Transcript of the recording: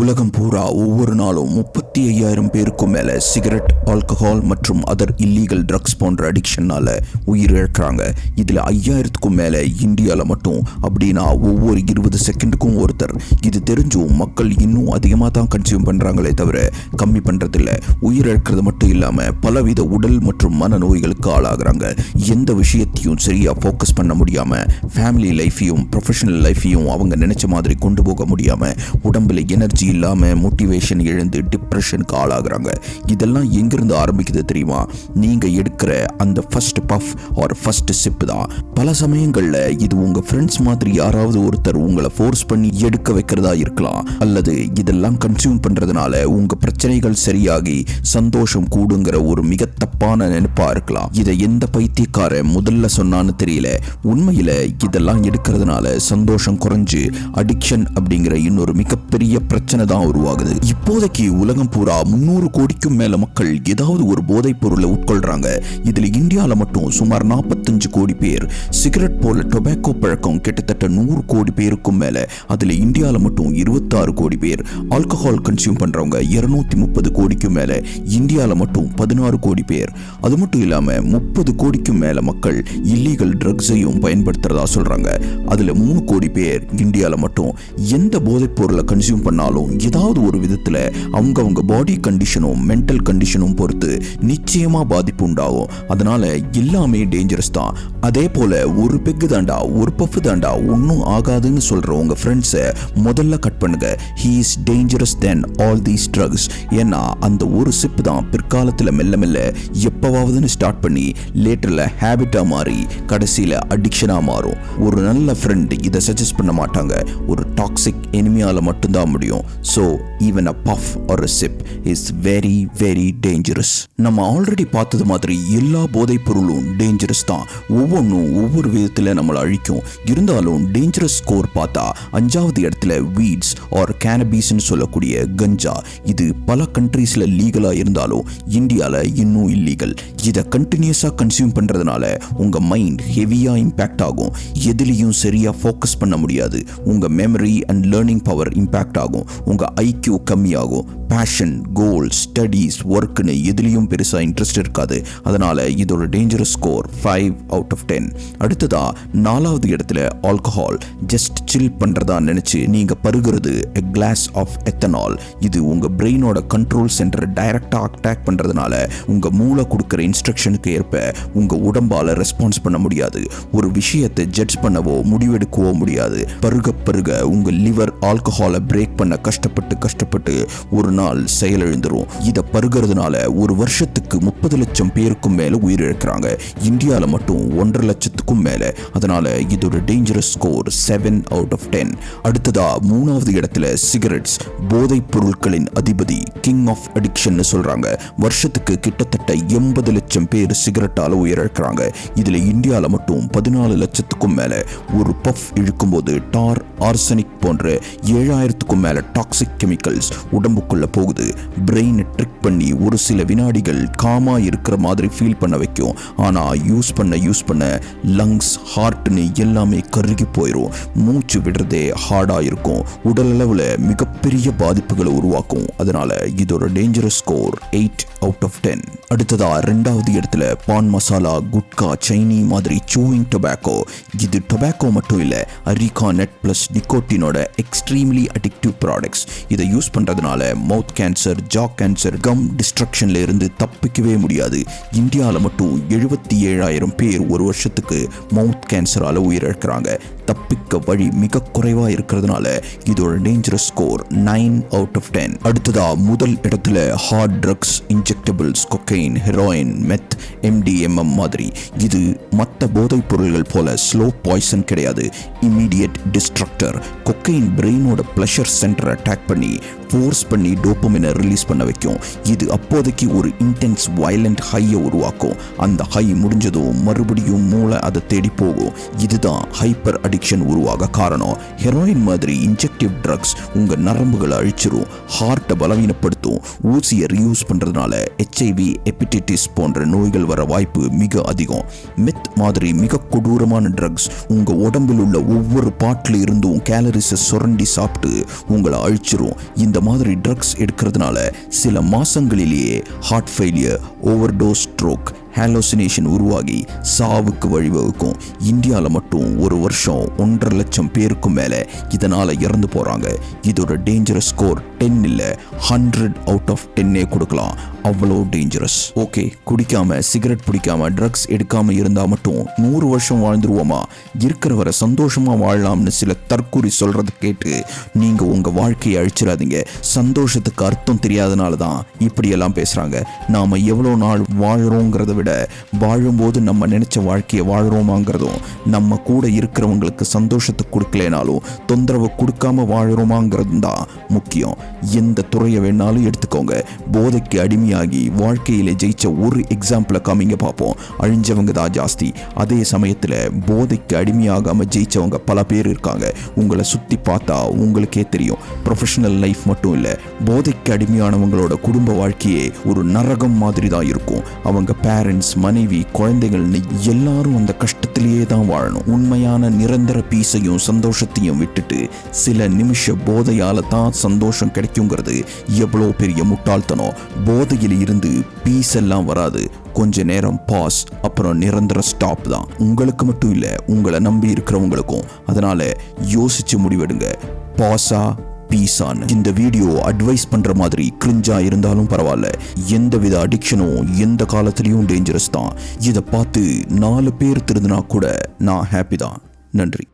உலகம் பூரா ஒவ்வொரு நாளும் முப்பத்தி ஐயாயிரம் பேருக்கும் மேலே சிகரெட் ஆல்கஹால் மற்றும் அதர் இல்லீகல் ட்ரக்ஸ் போன்ற அடிக்ஷனால உயிரிழக்கிறாங்க இதில் ஐயாயிரத்துக்கும் மேலே இந்தியாவில் மட்டும். அப்படின்னா ஒவ்வொரு இருபது செகண்டுக்கும் ஒருத்தர். இது தெரிஞ்சும் மக்கள் இன்னும் அதிகமாக தான் கன்சியூம் பண்ணுறாங்களே தவிர கம்மி பண்ணுறதில்ல உயிரிழக்கிறது மட்டும் இல்லாமல் பலவித உடல் மற்றும் மன நோய்களுக்கு ஆளாகிறாங்க. எந்த விஷயத்தையும் சரியாக ஃபோக்கஸ் பண்ண முடியாமல் ஃபேமிலி லைஃபையும் ப்ரொஃபஷனல் லைஃப்பையும் அவங்க நினச்ச மாதிரி கொண்டு போக முடியாமல் உடம்புல எனர்ஜி இல்லாம மோட்டிவேஷன் இழந்து டிப்ரெஷனுக்கு ஆளாகிறாங்க. இதெல்லாம் எங்கிருந்து ஆரம்பிக்குது தெரியுமா? நீங்க எடுக்கிற அந்த first puff or first sip தான். பல சமயங்கள்ல இது உங்க ஃப்ரெண்ட்ஸ் மாதிரி யாராவது ஒருத்தர் உங்களை ஃபோர்ஸ் பண்ணி எடுக்க வைக்கிறதா இருக்கலாம். அல்லது இதெல்லாம் கன்சியூம் பண்றதுனால உங்க பிரச்சனைகள் சரியாகி சந்தோஷம் கூடுங்கிற ஒரு மிக தப்பான நினைப்பா இருக்கலாம். இதை எந்த பைத்தியக்கார முதல்ல சொன்னான்னு தெரியல. உண்மையில இதெல்லாம் எடுக்கிறதுனால சந்தோஷம் குறைஞ்சு அடிக்ஷன் அப்படிங்கிற இன்னொரு மிகப்பெரிய பிரச்சனை பிரச்சனை தான் உருவாகுது. இப்போதைக்கு உலகம் பூரா முன்னூறு கோடிக்கும் மேல மக்கள் ஏதாவது ஒரு போதைப் பொருளை உட்கொள்றாங்க. இதுல இந்தியால மட்டும் சுமார் நாற்பத்தஞ்சு கோடி பேர். சிகரெட் போல டொபாக்கோ பழக்கம் கிட்டத்தட்ட நூறு கோடி பேருக்கும் மேல. அதுல இந்தியால மட்டும் இருபத்தாறு கோடி பேர். ஆல்கஹால் கன்சியூம் பண்றவங்க இருநூத்தி முப்பது கோடிக்கும் மேல. இந்தியால மட்டும் பதினாறு கோடி பேர். அது மட்டும் இல்லாம முப்பது கோடிக்கும் மேல மக்கள் இல்லீகல் ட்ரக்ஸையும் பயன்படுத்துறதா சொல்றாங்க. அதுல மூணு கோடி பேர் இந்தியால மட்டும். எந்த போதைப் பொருளை கன்சியூம் பண்ணாலும் ஏதாவது ஒரு விதத்தில் அவங்க அவங்க பாடி கண்டிஷனும் மென்டல் கண்டிஷனும் பொறுத்து நிச்சயமாக பாதிப்பு உண்டாகும். அதனால் எல்லாமே டேஞ்சரஸ் தான். அதே போல் ஒரு பெக்கு தாண்டா ஒரு பஃப் தாண்டா ஒன்றும் ஆகாதுன்னு சொல்கிற உங்கள் ஃப்ரெண்ட்ஸை முதல்ல கட் பண்ணுங்க. He is dangerous then all these drugs ஏன்னா அந்த ஒரு சிப் தான் பிற்காலத்தில் மெல்ல மெல்ல எப்போவாவதுன்னு ஸ்டார்ட் பண்ணி லேட்டரில் ஹேபிட்டாக மாறி கடைசியில் அடிக்ஷனாக மாறும். ஒரு நல்ல ஃப்ரெண்ட் இதை சஜஸ்ட் பண்ண மாட்டாங்க. ஒரு டாக்ஸிக் எனிமியால் மட்டும்தான் முடியும். ஸோ ஈவன் அ பஃப் ஒரு sip is very very dangerous நம்ம ஆல்ரெடி பார்த்தது மாதிரி எல்லா போதைப் பொருளும் டேஞ்சரஸ் தான். ஒவ்வொன்றும் ஒவ்வொரு விதத்தில் நம்மளை அழிக்கும். இருந்தாலும் டேஞ்சரஸ் ஸ்கோர் பார்த்தா அஞ்சாவது இடத்துல வீட்ஸ் ஆர் கேனபீஸ்னு சொல்லக்கூடிய கஞ்சா இது பல கண்ட்ரீஸில் லீகலாக இருந்தாலும் இந்தியாவில் இன்னும் இல்லீகல் இதை கண்டினியூஸாக கன்சியூம் பண்ணுறதுனால உங்கள் மைண்ட் ஹெவியாக இம்பேக்ட் ஆகும். எதுலேயும் சரியாக ஃபோக்கஸ் பண்ண முடியாது. உங்கள் memory and learning power impact ஆகும். உங்கள் ஐக்கியூ கம்மியாகும். பேஷன் கோல் ஸ்டடீஸ் ஒர்க்குன்னு எதுலேயும் பெருசாக இன்ட்ரெஸ்ட் இருக்காது. அதனால் இதோட dangerous score five out of ten அடுத்ததாக நாலாவது இடத்துல ஆல்கஹால் ஜஸ்ட் சில் பண்ணுறதா நினச்சி நீங்கள் பருகிறது எ கிளாஸ் ஆஃப் எத்தனால் இது உங்கள் பிரெயினோட கண்ட்ரோல் சென்டரை டைரெக்டாக அட்டாக் பண்ணுறதுனால உங்கள் மூளை கொடுக்குற இன்ஸ்ட்ரக்ஷனுக்கு ஏற்ப உங்கள் உடம்பால் ரெஸ்பான்ஸ் பண்ண முடியாது. ஒரு விஷயத்தை ஜட்ஜ் பண்ணவோ முடிவெடுக்கவோ முடியாது. பருக பருக உங்கள் லிவர் ஆல்கஹாலை பிரேக் பண்ண கஷ்டப்பட்டு கஷ்டப்பட்டு ஒரு நாள் செயலிழந்துரும். இதை பருகிறதுனால ஒரு வருஷத்துக்கு முப்பது லட்சம் பேருக்கும் மேலே உயிரிழக்கிறாங்க. இந்தியாவில் மட்டும் ஒன்றரை லட்சத்துக்கும் மேலே. அதனால இதோட dangerous score seven out of ten அடுத்ததா மூணாவது இடத்துல சிகரெட்ஸ் போதைப் பொருட்களின் அதிபதி கிங் ஆஃப் அடிக்ஷன் சொல்றாங்க. வருஷத்துக்கு கிட்டத்தட்ட எண்பது லட்சம் பேர் சிகரெட்டால உயிரிழக்கிறாங்க. இதுல இந்தியாவில் மட்டும் பதினாலு லட்சத்துக்கும் மேல. ஒரு பஃப் இழுக்கும்போது டார் ஆர்சனிக் போன்ற ஏழாயிரத்துக்கும் மேல டாக்ஸிக் கெமிக்கல்ஸ் உடம்புக்குள்ள போகுது. பிரெயினை ட்ரிக் பண்ணி ஒரு சில வினாடிகள் காமா இருக்கிற மாதிரி ஃபீல் பண்ண வைக்கும். ஆனால் யூஸ் பண்ண யூஸ் பண்ண லங்ஸ் ஹார்ட்னு எல்லாமே கருகி போயிடும் மூச்சு விடுறதே ஹார்டா இருக்கும். உடல் அளவில் மிகப்பெரிய பாதிப்புகளை உருவாக்கும். அதனால இதோட dangerous score eight out of ten அடுத்ததா ரெண்டாவது இடத்துல பான் மசாலா குட்கா சைனி மாதிரி சூவிங் டொபாக்கோ இது டொபாக்கோ மட்டும் இல்லை அரிகா நெட் ப்ளஸ் நிக்கோட்டினோட எக்ஸ்ட்ரீம்லி அடிக்டிவ் ப்ராடக்ட்ஸ் இதை யூஸ் பண்ணுறதுனால mouth cancer jaw cancer gum டிஸ்ட்ரக்ஷன்ல இருந்து தப்பிக்கவே முடியாது. இந்தியாவில் மட்டும் எழுபத்தி ஏழாயிரம் பேர் ஒரு வருஷத்துக்கு மவுத் கேன்சரால் உயிரிழக்கிறாங்க. தப்பிக்க வழி மிக குறைவா இருக்கிறதுனால இதோட dangerous score nine out of ten அடுத்ததா முதல் இடத்துல hard drugs injectables cocaine heroin meth MDMM மாதிரி. இது மற்ற போதைப் பொருள்கள் போல ஸ்லோ பாய்சன் கிடையாது. இம்மீடியட் டிஸ்ட்ரக்டர் கொக்கைன் பிரெயினோட ப்ளஷர் சென்டர் அட்டாக் பண்ணி ஃபோர்ஸ் பண்ணி டோப்பமினை ரிலீஸ் பண்ண வைக்கும். இது அப்போதைக்கு ஒரு இன்டென்ஸ் வயலண்ட் ஹையை உருவாக்கும். அந்த ஹை முடிஞ்சதும் மறுபடியும் மூளை அதை தேடி போகும். இதுதான் ஹைப்பர் அடிக்ஷன் உருவாக காரணம். ஹெரோயின் மாதிரி இன்ஜெக்டிவ் ட்ரக்ஸ் உங்கள் நரம்புகளை அழிச்சிரும். ஹார்ட்டை பலவீனப்படுத்தும். ஊசியை ரீயூஸ் பண்றதுனால ஹெச்ஐவி ஹெப்படைட்டிஸ் போன்ற நோய்கள் வர வாய்ப்பு மிக அதிகம். மெத் மாதிரி மிக கொடூரமான ட்ரக்ஸ் உங்கள் உடம்பில் உள்ள ஒவ்வொரு பாட்டில் இருந்தும் கேலரிஸை சுரண்டி சாப்பிட்டு உங்களை அழிச்சிரும். இந்த மாதிரி ட்ரக்ஸ் எடுக்கிறதுனால சில மாசங்களிலேயே heart failure overdose stroke hallucination உருவாகி சாவுக்கு வழிவகுக்கும். இந்தியாவில் மட்டும் ஒரு வருஷம் ஒன்றரை லட்சம் பேருக்கும் மேலே இதனால் இறந்து போகிறாங்க இதோட டேஞ்சரஸ் ஸ்கோர் டென் இல்லை ஹண்ட்ரட் அவுட் ஆஃப் டென்னே கொடுக்கலாம். அவ்வளோ டேஞ்சரஸ் ஓகே குடிக்காம சிகரெட் பிடிக்காம ட்ரக்ஸ் எடுக்காம இருந்தால் மட்டும் நூறு வருஷம் வாழ்ந்துருவோமா? இருக்கிற வரை சந்தோஷமா வாழலாம்னு சில தற்கூறி சொல்றதை கேட்டு நீங்க உங்க வாழ்க்கையை அழிச்சிடாதீங்க. சந்தோஷத்துக்கு அர்த்தம் தெரியாதனால தான் இப்படியெல்லாம் பேசுறாங்க. நாம எவ்வளோ நாள் வாழறோங்கிறத விட வாழும்போது நம்ம நினைச்ச வாழ்க்கையை வாழ்றோமாங்கிறதும் நம்ம கூட இருக்கிறவங்களுக்கு சந்தோஷத்தை கொடுக்கலனாலும் தொந்தரவு கொடுக்காம வாழறோமாங்கிறதும் தான் முக்கியம். எந்த துறையை வேணாலும் எடுத்துக்கோங்க. போதைக்கு அடிமையாக வாழ்க்கையில ஜெயிச்ச ஒரு எக்ஸாம்பிளை காமிங்க பார்ப்போம். அழிஞ்சவங்க தான் ஜாஸ்தி. அதே சமயத்தில் போதைக்கு அடிமையாகாம ஜெயிச்சவங்க பல பேர் இருக்காங்க. உங்களை சுற்றி பார்த்தா உங்களுக்கே தெரியும். ப்ரொஃபஷனல் லைஃப் மட்டும் இல்லை போதைக்கு அடிமையானவங்களோட குடும்ப வாழ்க்கையே ஒரு நரகம் மாதிரி தான் இருக்கும். அவங்க பேரண்ட்ஸ் மனைவி குழந்தைகள்னு எல்லாரும் அந்த கஷ்டத்திலேயே தான் வாழணும். உண்மையான நிரந்தர பீஸையும் சந்தோஷத்தையும் விட்டுட்டு சில நிமிஷ போதையால தான் சந்தோஷம் கிடைக்குங்கிறது எவ்வளோ பெரிய முட்டாள்தனம். போதையில் இருந்து பீஸ் எல்லாம் வராது. கொஞ்ச நேரம் பாஸ் அப்புறம் நிரந்தர ஸ்டாப் தான். உங்களுக்கு மட்டும் இல்லை உங்களை நம்பி இருக்கிறவங்களுக்கும். அதனால யோசிச்சு முடிவெடுங்க. பாஸா? பீஸான்னு இந்த வீடியோ அட்வைஸ் பண்ற மாதிரி கிரிஞ்சா இருந்தாலும் பரவாயில்ல. எந்த வித அடிக்ஷனும் எந்த காலத்திலையும் டேஞ்சரஸ் தான். இதை பார்த்து நாலு பேர் திருந்தினா கூட நான் ஹாப்பி தான். நன்றி.